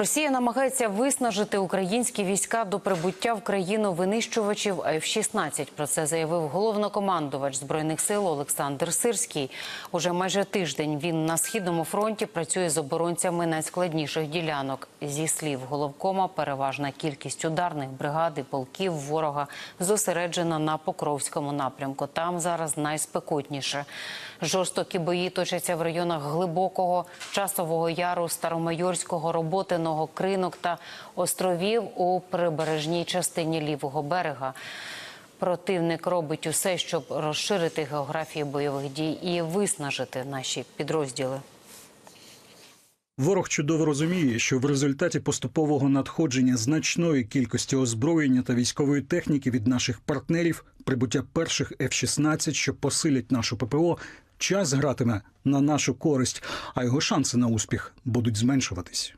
Росія намагається виснажити українські війська до прибуття в країну винищувачів F-16. Про це заявив головнокомандувач збройних сил Олександр Сирський. Уже майже тиждень він на східному фронті працює з оборонцями найскладніших ділянок. Зі слів головкома, переважна кількість ударних бригад і полків ворога зосереджена на Покровському напрямку. Там зараз найспекотніше. Жорстокі бої точаться в районах глибокого часового яру, старомайорського, роботиного, кринок та островів у прибережній частині лівого берега. Противник робить усе, щоб розширити географію бойових дій і виснажити наші підрозділи. Ворог чудово розуміє, що в результаті поступового надходження значної кількості озброєння та військової техніки від наших партнерів, прибуття перших F-16, що посилять нашу ППО, час гратиме на нашу користь, а його шанси на успіх будуть зменшуватись.